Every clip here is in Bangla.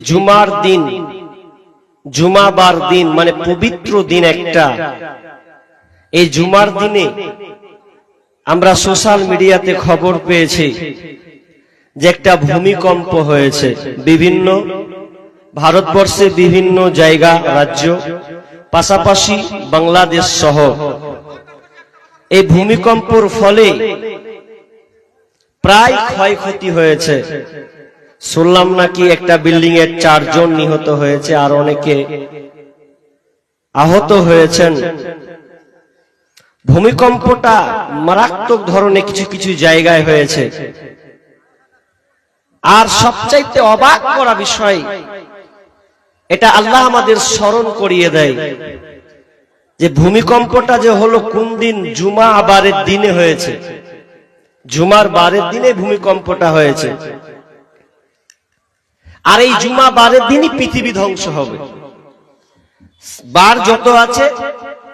জুমার দিন, জুমাবার দিন মানে পবিত্র দিন একটা। এই জুমার দিনে আমরা সোশ্যাল মিডিয়াতে খবর পেয়েছি যে একটা ভূমিকম্প হয়েছে বিভিন্ন ভারতবর্ষে বিভিন্ন জায়গা, রাজ্য, পাশাপাশি বাংলাদেশ সহ। এই ভূমিকম্পর ফলে প্রায় ক্ষয়ক্ষতি হয়েছে। শুনলাম নাকি একটা বিল্ডিং এর চারজন নিহত হয়েছে আর অনেকে আহত হয়েছেন। ভূমিকম্পটা মারাত্মক ধরনের কিছু কিছু জায়গায় হয়েছে। আর সবচাইতে অবাক করা বিষয়, এটা আল্লাহ আমাদের স্মরণ করিয়ে দেয় যে ভূমিকম্পটা যে হলো কোন দিন জুমা বারের দিনে হয়েছে। জুমার বারের দিনে ভূমিকম্পটা হয়েছে। আর এই জুমা বারের দিনই পৃথিবী ধ্বংস হবে। বার যত আছে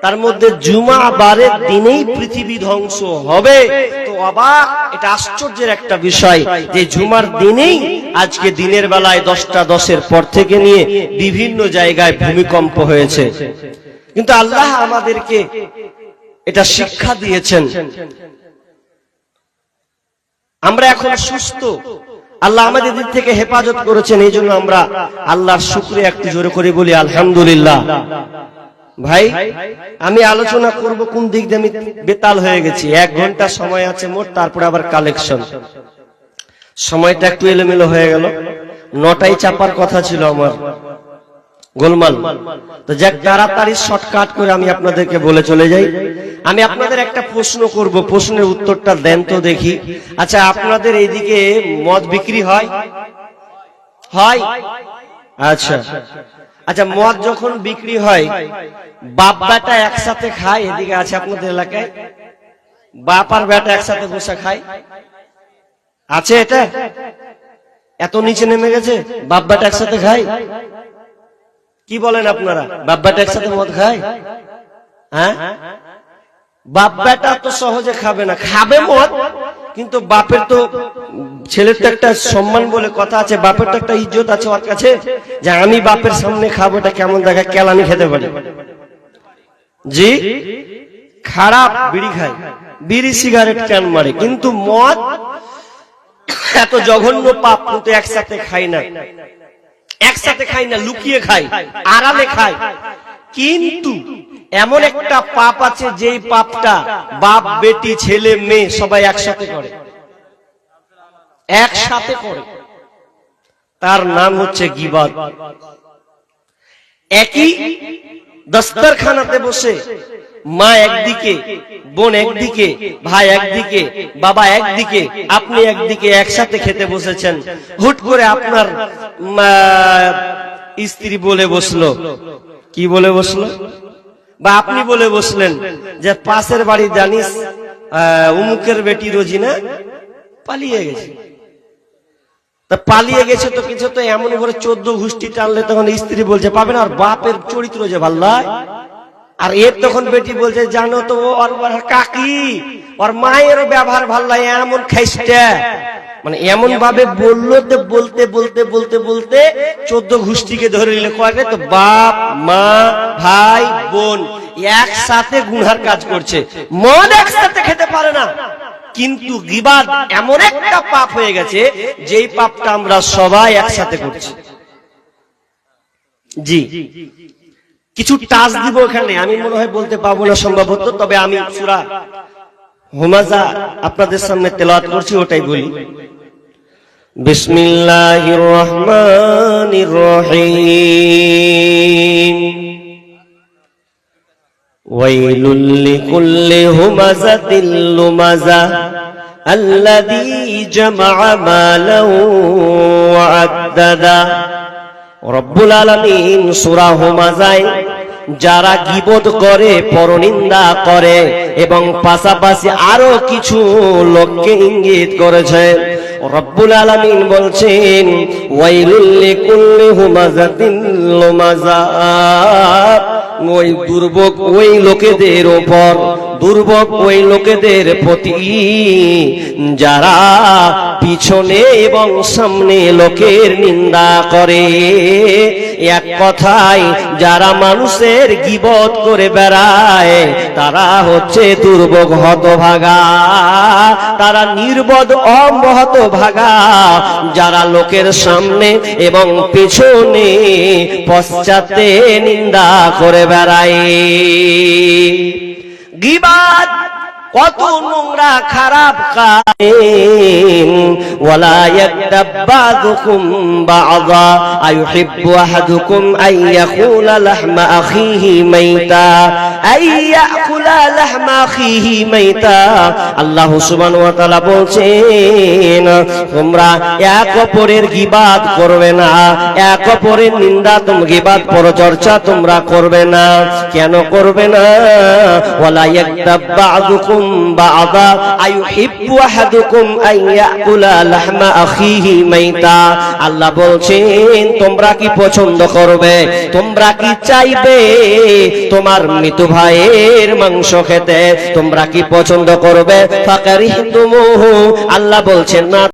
তার মধ্যে জুমা বারের দিনেই পৃথিবী ধ্বংস হবে। তো অবাক এটা আশ্চর্যের একটা বিষয় যে জুমার দিনেই আজকে দিনের বেলায় দশটা দশের পর থেকে নিয়ে বিভিন্ন জায়গায় ভূমিকম্প হয়েছে। কিন্তু আল্লাহ আমাদেরকে এটা শিক্ষা দিয়েছেন। আমরা এখন সুস্থ। আল্লাহ আমাদের দিক থেকে হেফাজত করেছেন, এই জন্য আমরা আল্লাহর শুক্রিয়া একটু জোরে করে বলি, আলহামদুলিল্লাহ। ভাই, আমি আলোচনা করব কোন দিক দিয়ে আমি বেতাল হয়ে গেছি। এক ঘণ্টা সময় আছে মোট, তারপরে আবার কালেকশন। সময়টা একটু এলোমেলো হয়ে গেল। নটাই চাপার কথা ছিল আমার। গোলমাল। তো যাক, তাড়াতাড়ি শর্টকাট করে আমি আপনাদেরকে বলে চলে যাই। আমি আপনাদের একটা প্রশ্ন করব, প্রশ্নের উত্তরটা দেন তো দেখি। আচ্ছা আপনাদের এইদিকে মদ বিক্রি হয়? হয়? আচ্ছা। আচ্ছা মদ যখন বিক্রি হয় বাপ বেটা একসাথে খায়? এদিকে আছে আপনাদের এলাকায়। বাপ আর বেটা একসাথে বসে খায়। আছে এটা? এত নিচে নেমে গেছে? বাপ বেটা একসাথে খায়? কি বলেন আপনারা? বাপ বেটা একসাথে মদ খায়? হ্যাঁ? বাপ বেটা তো সহজে খাবে না। খাবে মদ, কিন্তু বাপের তো ছেলের তো একটা সম্মান বলে কথা আছে, বাপের তো একটা ইজ্জত আছে ওর কাছে, যে আমি বাপের সামনে খাব, এটা কেমন দেখা কেলানি খেতে পারি। জি? খারাপ, বিড়ি খায়। বিড়ি, সিগারেট, ক্যান মারে। কিন্তু মদ, এত জঘন্য পাপ কিন্তু একসাথে খাই না। একসাথে খাই না লুকিয়ে খাই আড়ালে খাই। কিন্তু এমন একটা পাপ আছে যেই পাপটা বাপ বেটি ছেলে মেয়ে সবাই একসাথে করে। একসাথে করে। তার নাম হচ্ছে গিবাদ একই দস্তরখানাতে বসে মা একদিকে, বোন একদিকে, ভাই একদিকে, বাবা একদিকে, আপনি একদিকে একসাথে খেতে বসেছেন। হুট করে আপনার স্ত্রী বলে বসল। কি বলে বসল? বা আপনি বলে বসলেন যে পাশের বাড়ি জানিস উমুকের বেটি রোজিনা পালিয়ে গেছে। তা পালিয়ে গেছে তো কিছু তো এমন করে চোদ্দ ঘুষ্টি টানলে তখন স্ত্রী বলছে পাবে না আর বাপের চরিত্র যে ভাল্লায় আর এর তখন বেটি বলছে জানো তো ওর কাকি ওর মায়েরও ব্যবহার ভালো লাগে এমন খাইস্টা মানে এমন ভাবে বলল তো বলতে বলতে বলতে বলতে চোদ্দ ঘুষ্টিকে ধরে নিলে কয়ে তো বাপ মা ভাই বোন একসাথে গুনহার কাজ করছে। মন একসাথে খেতে পারে না। কিন্তু গিবাদ এমন একটা পাপ হয়ে গেছে, যেই পাপটা আমরা সবাই একসাথে করছি। জি। কিছু টাচ দিব এখানে, আমি মনে হয় বলতে পারব না সম্ভবত, তবে আমি সুরা হুমাজা আপনাদের সামনে তেলাওয়াত করছি, ওটাই বলি। বিসমিল্লাহির রহমানির রহিম। ওয়াইলুল লিকুল্লি হুমাযাতিল লুমাযা الذي جمع مالا وعددا রব্বুল আলমিন সুরা হুমাজায় যারা গিবত করে পরনিন্দা করে এবং পাশাপাশি আরো কিছু লোককে ইঙ্গিত করেছে রব্বুল আলমিন বলছেন ওয়াইলুল্লি কুল্লি হুমাজাতিন লুমাজা ওই দুর্ভোগ ওই লোকেদের ওপর দুর্ভোগ ওই লোকেদের প্রতি। যারা পিছনে এবং সামনে লোকের নিন্দা করে, এক কথায় যারা মানুষের গিবত করে বেড়ায়, তারা হচ্ছে দুর্ভোগ হতভাগা। তারা নির্বোধ, অমহত ভাগা। যারা লোকের সামনে এবং পেছনে পশ্চাতে নিন্দা করে বেড়ায়। গিবাদ কত নোংরা খারাপ কাজ। ওয়ালা ইয়াকদাবাদুকুম বাযা মাইতা। আল্লাহ তাআলা বলছেন, তোমরা এক অপরের গিবাদ করবে না, এক অপরের নিন্দা পরচর্চা তোমরা করবে না। কেন করবে না? আল্লাহ বলছেন, তোমরা কি পছন্দ করবে? তোমরা কি চাইবে? তোমার মৃত ভাইয়ের মাংস খেতে তোমরা কি পছন্দ করবে? ফাকারিহতুমুহু আল্লাহ বলছেন না